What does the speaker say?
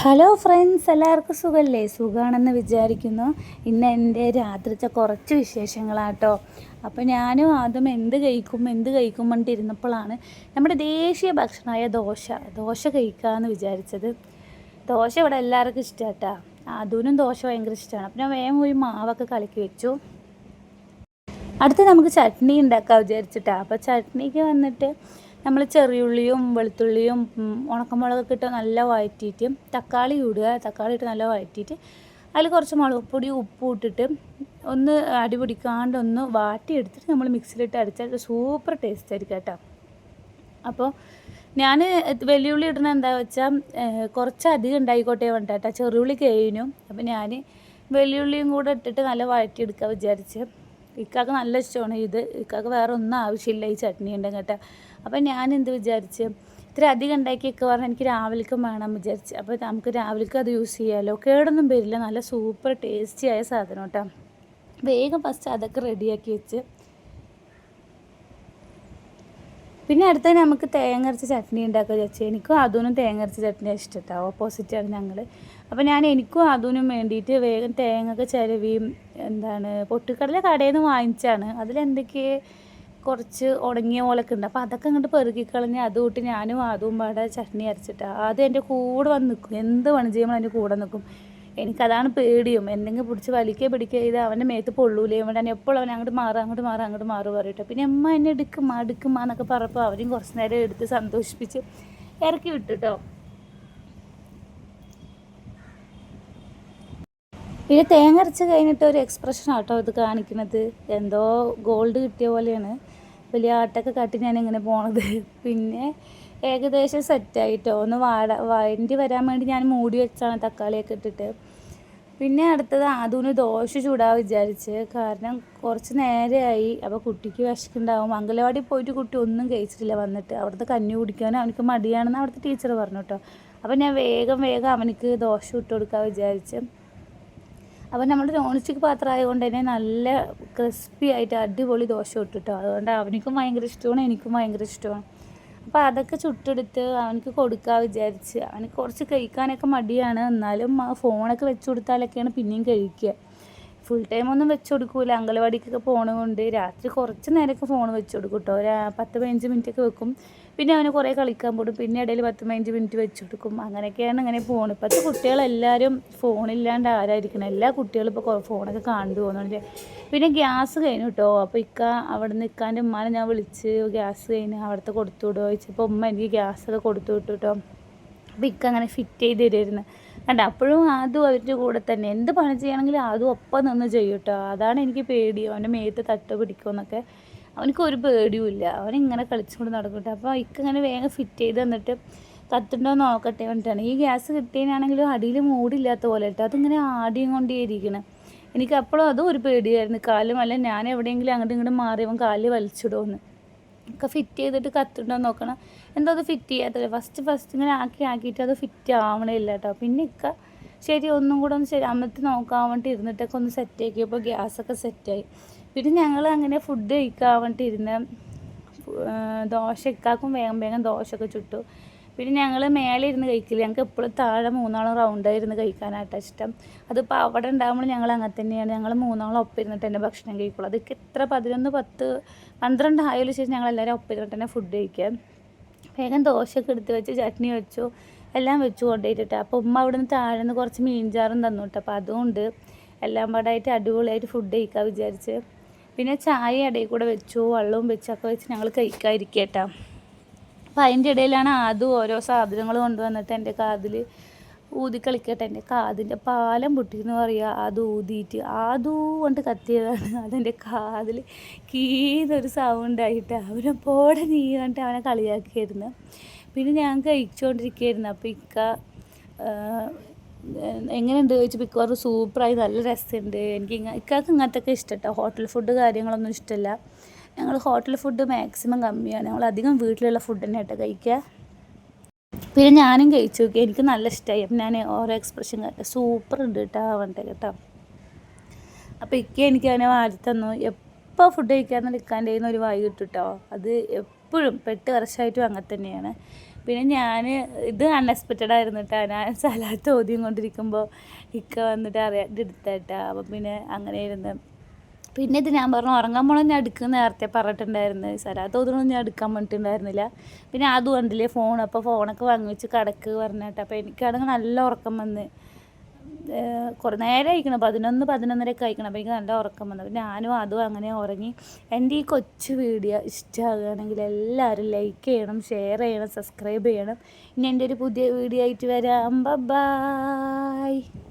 Hello friends എല്ലാവർക്കും സുഖമല്ലേ സുഖമാണെന്ന് വിചാരിക്കുന്നു. ഇന്ന് എന്റെ രാത്രിത്തെ കുറച്ച് വിശേഷങ്ങളാട്ടോ. അപ്പോൾ ഞാനും ആദ്യം എന്ത് കഴിക്കും എന്ത് കഴിക്കും പറഞ്ഞിട്ട് നമ്മുടെ ദേശീയ ഭക്ഷണമായ ദോശ ദോശ കഴിക്കാമെന്ന് വിചാരിച്ചത്. ദോശ ഇവിടെ എല്ലാവർക്കും ഇഷ്ടമാട്ടാ അതിനും ദോശ ഭയങ്കര ഇഷ്ടമാണ് അപ്പം ഞാൻ വേഗം പോയി മാവൊക്കെ കലക്കി വെച്ചു. അടുത്ത് നമുക്ക് ചട്നി ഉണ്ടാക്കാം വിചാരിച്ചിട്ടാ. അപ്പോൾ ചട്നിക്ക് വന്നിട്ട് നമ്മൾ ചെറിയുള്ളിയും വെളുത്തുള്ളിയും ഉണക്കമുളകൊക്കെ ഇട്ട് നല്ല വഴറ്റിയിട്ട് തക്കാളി ഇടുക. തക്കാളി ഇട്ട് നല്ല വഴറ്റിയിട്ട് അതിൽ കുറച്ച് മുളക് പൊടി ഉപ്പും ഇട്ടിട്ട് ഒന്ന് അടിപൊടിക്കാണ്ട് ഒന്ന് വാട്ടിയെടുത്തിട്ട് നമ്മൾ മിക്സിയിലിട്ട് അടിച്ചാൽ സൂപ്പർ ടേസ്റ്റ് ആയിരിക്കും കേട്ടോ. അപ്പോൾ ഞാൻ വെല്ലുവിളി ഇടുന്ന എന്താ വെച്ചാൽ കുറച്ച് അധികം ഉണ്ടായിക്കോട്ടെ വേണ്ടിട്ടാ ചെറുള്ളി കഴിഞ്ഞു. അപ്പോൾ ഞാൻ വെല്ലുവിളിയും കൂടെ ഇട്ടിട്ട് നല്ല വഴറ്റിയെടുക്കാൻ വിചാരിച്ച്. ഇക്കാക്ക് നല്ല ഇഷ്ടമാണ് ഇത്. ഇക്കാക്ക് വേറെ ഒന്നും ആവശ്യമില്ല ഈ ചട്നി ഉണ്ടെങ്കിൽ കേട്ടോ. അപ്പം ഞാൻ എന്ത് വിചാരിച്ച്? ഇത്ര അധികം ഉണ്ടാക്കിയൊക്കെ പറഞ്ഞാൽ എനിക്ക് രാവിലേക്കും വേണം വിചാരിച്ച്. അപ്പോൾ നമുക്ക് രാവിലേക്കും അത് യൂസ് ചെയ്യാമല്ലോ കേടൊന്നും വരില്ല. നല്ല സൂപ്പർ ടേസ്റ്റി ആയ സാധനം കേട്ടോ. വേഗം ഫസ്റ്റ് അതൊക്കെ റെഡിയാക്കി വെച്ച് പിന്നെ അടുത്ത നമുക്ക് തേങ്ങ അരച്ച ചട്നി ഉണ്ടാക്കുക ചേച്ചി എനിക്കും അതുനും തേങ്ങ അരച്ച ചട്നി ഇഷ്ടമാണ് ഓപ്പോസിറ്റാണ് ഞങ്ങൾ അപ്പോൾ ഞാൻ എനിക്കും അതുനും വേണ്ടിയിട്ട് വേഗം തേങ്ങ ഒക്കെ ചിരവിയും എന്താണ് പൊട്ടിക്കടല കടയിൽ നിന്ന് വാങ്ങിച്ചാണ് അതിലെന്തൊക്കെ കുറച്ച് ഉണങ്ങിയ പോലൊക്കെ ഉണ്ട്. അപ്പോൾ അതൊക്കെ അങ്ങോട്ട് പെറുക്കിക്കളഞ്ഞ് അത് കൂട്ടി ഞാനും അതും പാടെ ചട്നി അരച്ചിട്ടാണ് ആദ്യം എന്റെ കൂടെ വന്ന് നിൽക്കും എന്ത് പണി ചെയ്യുമ്പോൾ എന്റെ കൂടെ നിൽക്കും എനിക്കതാണ് പേടിയും. എന്തെങ്കിലും പിടിച്ച് വലിക്കേ പിടിക്കുക ചെയ്ത് അവന്റെ മേത്ത് പൊള്ളൂലേ. ഇവിടെ തന്നെ എപ്പോഴും അവൻ അങ്ങോട്ട് മാറുക അങ്ങോട്ട് മാറുക അങ്ങോട്ട് മാറുക പറയട്ടെ പിന്നെ അമ്മ എന്നെ എടുക്കും എടുക്കുമ്മ എന്നൊക്കെ പറഞ്ഞപ്പോൾ അവരും കുറച്ച് നേരം എടുത്ത് സന്തോഷിപ്പിച്ച് ഇറക്കി വിട്ടു പിന്നെ തേങ്ങ അരച്ച് കഴിഞ്ഞിട്ട് ഒരു എക്സ്പ്രഷൻ ആട്ടോ ഇത് കാണിക്കുന്നത്. എന്തോ ഗോൾഡ് കിട്ടിയ പോലെയാണ്. വലിയ ആട്ടൊക്കെ കാട്ടി ഞാൻ ഇങ്ങനെ പോണത്. പിന്നെ ഏകദേശം സെറ്റായിട്ടോ ഒന്ന് വാട വണ്ടി വരാൻ വേണ്ടി ഞാൻ മൂടി വെച്ചാണ് തക്കാളിയൊക്കെ ഇട്ടിട്ട്. പിന്നെ അടുത്തത് ആദൂന് ദോശ ചൂടാ വിചാരിച്ച്. കാരണം കുറച്ച് നേരമായി അപ്പോൾ കുട്ടിക്ക് വിശക്കുണ്ടാവും. അങ്കലവാടി പോയിട്ട് കുട്ടി ഒന്നും കഴിച്ചിട്ടില്ല വന്നിട്ട്. അവിടുത്തെ കഞ്ഞി കുടിക്കാനും അവനക്ക് മടിയാണെന്ന് അവിടുത്തെ ടീച്ചർ പറഞ്ഞു കേട്ടോ അപ്പോൾ ഞാൻ വേഗം വേഗം അവനക്ക് ദോശ ഇട്ട് കൊടുക്കാൻ വിചാരിച്ച്. അപ്പോൾ നമ്മുടെ നോൺ സ്റ്റിക്ക് പാത്രം ആയതുകൊണ്ട് തന്നെ നല്ല ക്രിസ്പി ആയിട്ട് അടിപൊളി ദോശ ഇട്ടിട്ടോ. അതുകൊണ്ട് അവനക്കും ഭയങ്കര ഇഷ്ടമാണ് എനിക്കും ഭയങ്കര ഇഷ്ടമാണ്. അപ്പോൾ അതൊക്കെ ചുട്ടെടുത്ത് അവനക്ക് കൊടുക്കാൻ വിചാരിച്ച്. അവന് കുറച്ച് കഴിക്കാനൊക്കെ മടിയാണ്. എന്നാലും ഫോണൊക്കെ വെച്ച് കൊടുത്താലൊക്കെയാണ് പിന്നെയും കഴിക്കുക. ഫുൾ ടൈം ഒന്നും വെച്ച് കൊടുക്കൂല. അങ്കലവാടിക്കൊക്കെ പോകണതുകൊണ്ട് രാത്രി കുറച്ച് നേരമൊക്കെ ഫോൺ വെച്ച് കൊടുക്കും കേട്ടോ ഒരു പത്ത് പതിനഞ്ച് മിനിറ്റ് ഒക്കെ വെക്കും. പിന്നെ അവന് കുറേ കളിക്കാൻ പോകും പിന്നെ ഇടയിൽ പത്ത് പതിനഞ്ച് മിനിറ്റ് വെച്ച് കൊടുക്കും. അങ്ങനെയൊക്കെയാണ് അങ്ങനെ പോകുന്നത് ഇപ്പോഴത്തെ കുട്ടികളെല്ലാവരും ഫോണില്ലാണ്ട് ആരായിരിക്കണം? എല്ലാ കുട്ടികളും ഇപ്പോൾ ഫോണൊക്കെ കണ്ടു പോകുന്നുണ്ട് പിന്നെ ഗ്യാസ് കഴിഞ്ഞു കേട്ടോ അപ്പോൾ ഇക്ക അവിടെ നിന്ന് ഇക്കാന്റെ ഉമ്മാനെ ഞാൻ വിളിച്ച് ഗ്യാസ് കഴിഞ്ഞ് അവിടുത്തെ കൊടുത്തു വിടുമോ ചോദിച്ചപ്പോൾ ഉമ്മ എനിക്ക് ഗ്യാസൊക്കെ കൊടുത്തു വിട്ടു കേട്ടോ അപ്പോൾ ഇക്ക അങ്ങനെ ഫിറ്റ് ചെയ്ത് തരുമായിരുന്നു കണ്ട? അപ്പോഴും അതും അവരുടെ കൂടെ തന്നെ. എന്ത് പണി ചെയ്യണമെങ്കിലും അതും ഒപ്പം നിന്ന് ചെയ്യും കേട്ടോ. അതാണ് എനിക്ക് പേടി. അവന്റെ മേത്ത് തട്ട് പിടിക്കുമെന്നൊക്കെ അവനക്ക് ഒരു പേടിയുമില്ല അവനിങ്ങനെ കളിച്ചുകൊണ്ട് നടക്കട്ടെ അപ്പോൾ ഇക്ക് ഇങ്ങനെ വേഗം ഫിറ്റ് ചെയ്ത് തന്നിട്ട് കത്തുണ്ടോ നോക്കട്ടെ വേണ്ടിയിട്ടാണ് ഈ ഗ്യാസ് കിട്ടിയതിനാണെങ്കിലും അടിയിൽ മൂടില്ലാത്ത പോലെ കേട്ടോ. അതിങ്ങനെ ആടിയും കൊണ്ടേ ഇരിക്കണം. എനിക്ക് അപ്പോഴും അതും ഒരു പേടിയായിരുന്നു. കാലും അല്ല ഞാൻ എവിടെയെങ്കിലും അങ്ങോട്ടും ഇങ്ങോട്ടും മാറിയവൻ കാൽ വലിച്ചിടുമെന്ന് ഒക്കെ ഫിറ്റ് ചെയ്തിട്ട് കത്തിട്ടോ നോക്കണം. എന്തോ അത് ഫിറ്റ് ചെയ്യാത്തത് ഫസ്റ്റ് ഫസ്റ്റ് ഇങ്ങനെ ആക്കി ആക്കിയിട്ട് അത് ഫിറ്റ് ആവണില്ല കേട്ടോ പിന്നെ ഇക്ക ശരി ഒന്നും കൂടെ ഒന്ന് ശരി അമ്മത്ത് നോക്കാൻ വേണ്ടി ഇരുന്നിട്ടൊക്കെ ഒന്ന് സെറ്റ് ആക്കിയപ്പോൾ ഗ്യാസൊക്കെ സെറ്റായി പിന്നെ ഞങ്ങൾ അങ്ങനെ ഫുഡ് കഴിക്കാൻ വേണ്ടി ഇരുന്ന് ദോശ ഇക്കാക്കും വേഗം വേഗം ദോശയൊക്കെ ചുട്ടു. പിന്നെ ഞങ്ങൾ മേലെ ഇരുന്ന് കഴിക്കില്ല. ഞങ്ങൾക്ക് എപ്പോഴും താഴെ മൂന്നാളും റൗണ്ടായിരുന്ന് കഴിക്കാനായിട്ട് ഇഷ്ടം. അതിപ്പോൾ അവിടെ ഉണ്ടാകുമ്പോൾ ഞങ്ങൾ അങ്ങനെ തന്നെയാണ്. ഞങ്ങൾ മൂന്നാളും ഒപ്പം ഇരുന്നിട്ട് തന്നെ ഭക്ഷണം കഴിക്കുള്ളൂ. അതൊക്കെ എത്ര പതിനൊന്ന് പത്ത് പന്ത്രണ്ട് ആയാലും ശേഷം ഞങ്ങൾ എല്ലാവരും ഒപ്പം ഇരുന്നിട്ട് തന്നെ ഫുഡ് കഴിക്കാം വേഗം ദോശയൊക്കെ എടുത്ത് വെച്ച് ചട്നി വെച്ചു എല്ലാം വെച്ചു കൊണ്ടുപോയിട്ട് അപ്പോൾ ഉമ്മ അവിടെ നിന്ന് താഴെ നിന്ന് കുറച്ച് മീൻചാറും തന്നു കേട്ടോ അപ്പോൾ അതുകൊണ്ട് എല്ലാം പാടായിട്ട് അടിപൊളിയായിട്ട് ഫുഡ് കഴിക്കാൻ വിചാരിച്ച്. പിന്നെ ചായ ഇടയിൽ കൂടെ വെച്ചു വെള്ളവും വെച്ചൊക്കെ വെച്ച് ഞങ്ങൾ കഴിക്കാതിരിക്കുക കേട്ടോ അപ്പം അതിന്റെ ഇടയിലാണ് ആദ്യം ഓരോ സാധനങ്ങൾ കൊണ്ടുവന്നിട്ട് എന്റെ കാതിൽ ഊതി കളിക്കട്ടെ. എന്റെ കാതിന്റെ പാലം പൊട്ടിയെന്ന് പറയുക അത് ഊതിയിട്ട് ആദൂ കൊണ്ട് കത്തിയതാണ്. അതെന്റെ കാതിൽ കീന്നൊരു സൗണ്ട് ആയിട്ട് അവനെ പോടെ നീ കണ്ടിട്ട് അവനെ കളിയാക്കിയായിരുന്നു. പിന്നെ ഞാൻ കഴിച്ചുകൊണ്ടിരിക്കുകയായിരുന്നു അപ്പോൾ ഇക്ക എങ്ങനെയുണ്ട് ചോദിച്ചപ്പോൾ ഇക്ക സൂപ്പറായി നല്ല രസമുണ്ട്. എനിക്ക് ഇക്കാക്ക് ഇങ്ങനത്തെ ഒക്കെ ഇഷ്ടം കേട്ടോ ഹോട്ടൽ ഫുഡ് കാര്യങ്ങളൊന്നും ഇഷ്ടമല്ല ഞങ്ങൾ ഹോട്ടൽ ഫുഡ് മാക്സിമം കമ്മിയാണ്. ഞങ്ങൾ അധികം വീട്ടിലുള്ള ഫുഡ് തന്നെ ആയിട്ട് കഴിക്കുക. പിന്നെ ഞാനും കഴിച്ചു നോക്കി. എനിക്ക് നല്ല ഇഷ്ടമായി അപ്പം ഞാൻ ഓരോ എക്സ്പ്രഷൻ കേട്ടോ സൂപ്പർ ഉണ്ട് കേട്ടോ അവന്റെ കേട്ടോ. അപ്പോൾ ഇക്ക എനിക്ക് അവനെ വാരി തന്നു. എപ്പോൾ ഫുഡ് കഴിക്കാമെന്ന് ഇക്കാന്റെ കയ്യിൽ ഒരു വായി കിട്ടും കേട്ടോ. അത് എപ്പോഴും പെട്ട് വർഷമായിട്ടും അങ്ങനെ തന്നെയാണ്. പിന്നെ ഞാൻ ഇത് അൺഎക്സ്പെക്റ്റഡ് ആയിരുന്നു കേട്ടോ. ഞാൻ സലാത്ത് ഓദ്യം കൊണ്ടിരിക്കുമ്പോൾ ഇക്ക വന്നിട്ട് അറിയാണ്ട് എടുത്തേട്ടാ അപ്പം പിന്നെ അങ്ങനെ ഇരുന്ന് പിന്നെ ഇത് ഞാൻ പറഞ്ഞു ഉറങ്ങാൻ പോകണം ഞാൻ എടുക്കുന്ന നേരത്തെ പറഞ്ഞിട്ടുണ്ടായിരുന്നു സലാത്ത് ഓതണം ഞാൻ എടുക്കാൻ പറഞ്ഞിട്ടുണ്ടായിരുന്നില്ല. പിന്നെ അതും കണ്ടില്ലേ ഫോൺ അപ്പോൾ ഫോണൊക്കെ വാങ്ങി വെച്ച് കടക്ക് പറഞ്ഞിട്ട്. അപ്പോൾ എനിക്കാണെങ്കിൽ നല്ല ഉറക്കം വന്ന് കുറേ നേരം അയക്കണം പതിനൊന്ന് പതിനൊന്നരയൊക്കെ അയക്കണം അപ്പോൾ എനിക്ക് നല്ല ഉറക്കം വന്നു. അപ്പോൾ ഞാനും അതും അങ്ങനെ ഉറങ്ങി. എന്റെ ഈ കൊച്ചു വീഡിയോ ഇഷ്ടമാകുകയാണെങ്കിൽ എല്ലാവരും ലൈക്ക് ചെയ്യണം ഷെയർ ചെയ്യണം സബ്സ്ക്രൈബ് ചെയ്യണം. ഇനി എന്റെ ഒരു പുതിയ വീഡിയോ ആയിട്ട് വരാം. ബൈ